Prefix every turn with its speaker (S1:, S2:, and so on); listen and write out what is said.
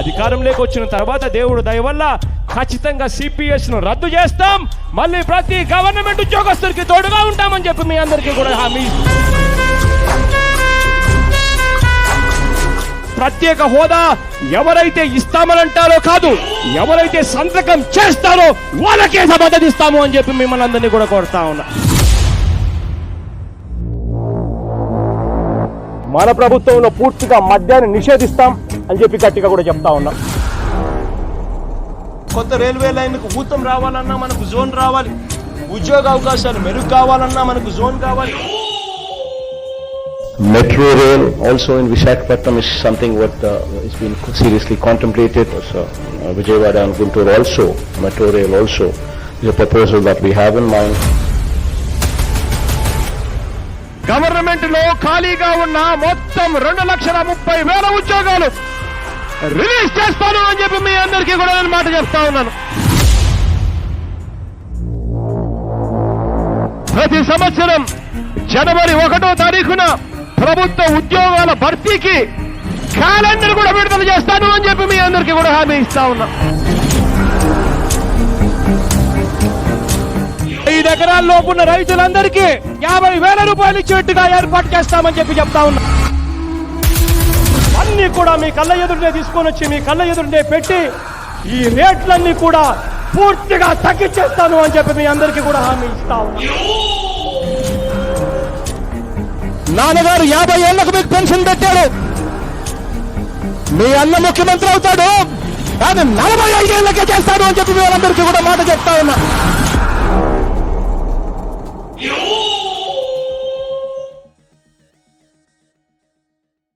S1: అధికారంలోకి వచ్చిన తర్వాత దేవుడు దయ వల్ల ఖచ్చితంగా సిపిఎస్ను రద్దు చేస్తాం. మళ్ళీ ప్రతి గవర్నమెంట్ ఉద్యోగస్తులకి తోడుగా ఉంటామని చెప్పి మీ అందరికీ కూడా హామీ. ప్రత్యేక హోదా ఎవరైతే ఇస్తామని అంటారో కాదు ఎవరైతే సంతకం చేస్తారో వాళ్ళకే మద్దతు ఇస్తాము అని చెప్పి మిమ్మల్ని అందరినీ కూడా కోరుతా ఉన్నా. మన ప్రభుత్వంలో పూర్తిగా మద్యాన్ని నిషేధిస్తాం. అని చెప్పి గట్టిగా కూడా చెప్తా ఉన్నాం కొత్త రైల్వే లైన్కు ఊతం రావాలన్నా మనకు జోన్ రావాలి ఉద్యోగ అవకాశాలు మెరుగు కావాలన్నా మనకు జోన్ కావాలి
S2: Metro rail also in Visakhapatnam is something what uh, is being seriously contemplated. So uh, Vijayawada and Guntur also, metro rail also is a proposal that we have in mind.
S1: గవర్నమెంట్లో ఖాళీగా ఉన్న మొత్తం రెండు లక్షల ముప్పై వేల ఉద్యోగాలు రిలీజ్ చేస్తాను అని చెప్పి మీ అందరికీ కూడా నేను మాట చెప్తా ఉన్నాను. ప్రతి సంవత్సరం జనవరి ఒకటో తారీఖున ప్రభుత్వ ఉద్యోగాల భర్తీకి క్యాలెండర్ కూడా విడుదల చేస్తాను అని చెప్పి మీ అందరికీ కూడా హామీ ఇస్తా ఉన్నా. ఐదు ఎకరాల లోపున్న రైతులందరికీ యాభై వేల రూపాయలు ఇచ్చేట్టుగా ఏర్పాటు చేస్తామని చెప్పి చెప్తా ఉన్నా. అన్ని కూడా మీ కళ్ళ ఎదురునే తీసుకొని వచ్చి మీ కళ్ళ ఎదురునే పెట్టి ఈ రేట్లన్నీ కూడా పూర్తిగా తగ్గించేస్తాను అని చెప్పి మీ అందరికీ కూడా హామీ ఇస్తా నాన్నగారు యాభై ఏళ్ళకు మీకు పెన్షన్ పెట్టాడు. మీ అన్న ముఖ్యమంత్రి అవుతాడు. కానీ నలభై ఐదేళ్ళకే చేస్తాడు అని చెప్పి మీ వాళ్ళందరికీ కూడా మాట చెప్తా ఉన్నా.